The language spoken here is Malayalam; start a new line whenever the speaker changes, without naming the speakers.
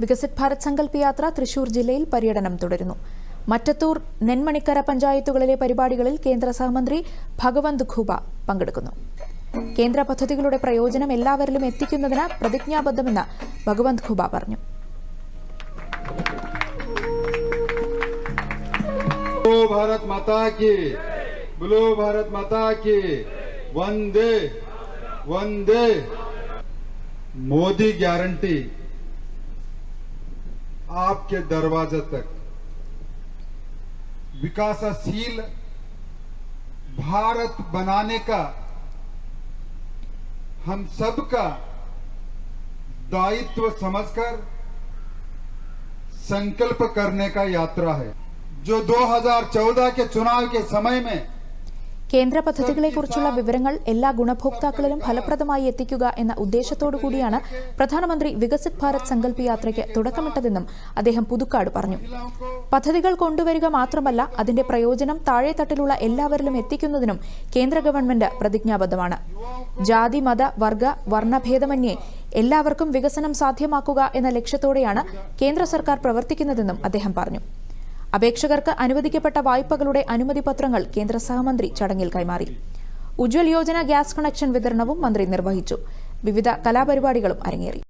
വികസിത് ഭാരത് സങ്കല്പ് യാത്ര തൃശൂർ ജില്ലയിൽ പര്യടനം തുടരുന്നു. മറ്റത്തൂർ നെന്മണിക്കര പഞ്ചായത്തുകളിലെ പരിപാടികളിൽ കേന്ദ്ര സഹമന്ത്രി ഭഗവന്ത് ഖുബ പങ്കെടുക്കുന്നു. കേന്ദ്ര പദ്ധതികളുടെ പ്രയോജനം എല്ലാവരിലും എത്തിക്കുന്നതിന് പ്രതിജ്ഞാബദ്ധമെന്ന് ഭഗവന്ത് ഖുബ പറഞ്ഞു.
ഭാരത് മാതാ ഭാരത് മാതാ വന്ദേ വന്ദേ. മോദി ഗ്യാരണ്ടി आपके दरवाजे तक। विकासशील भारत बनाने का हम सबका दायित्व समझकर संकल्प करने का यात्रा है। जो 2014 के चुनाव के समय में
കേന്ദ്ര പദ്ധതികളെക്കുറിച്ചുള്ള വിവരങ്ങൾ എല്ലാ ഗുണഭോക്താക്കളിലും ഫലപ്രദമായി എത്തിക്കുക എന്ന ഉദ്ദേശത്തോടു കൂടിയാണ് പ്രധാനമന്ത്രി വികസിത് ഭാരത് സങ്കല്പ് യാത്രയ്ക്ക് തുടക്കമിട്ടതെന്നും അദ്ദേഹം പുതുക്കാട് പറഞ്ഞു. പദ്ധതികൾ കൊണ്ടുവരിക മാത്രമല്ല അതിന്റെ പ്രയോജനം താഴെത്തട്ടിലുള്ള എല്ലാവരിലും എത്തിക്കുന്നതിനും കേന്ദ്ര ഗവൺമെന്റ് പ്രതിജ്ഞാബദ്ധമാണ്. ജാതി മത വർഗ വർണഭേദമന്യേ എല്ലാവർക്കും വികസനം സാധ്യമാക്കുക എന്ന ലക്ഷ്യത്തോടെയാണ് കേന്ദ്ര സർക്കാർ പ്രവർത്തിക്കുന്നതെന്നും അദ്ദേഹം പറഞ്ഞു. അപേക്ഷകർക്ക് അനുവദിക്കപ്പെട്ട വായ്പകളുടെ അനുമതി പത്രങ്ങൾ കേന്ദ്ര സഹമന്ത്രി ചടങ്ങിൽ കൈമാറി. ഉജ്വൽ യോജന ഗ്യാസ് കണക്ഷൻ വിതരണവും മന്ത്രി നിർവഹിച്ചു. വിവിധ കലാപരിപാടികളും അരങ്ങേറി.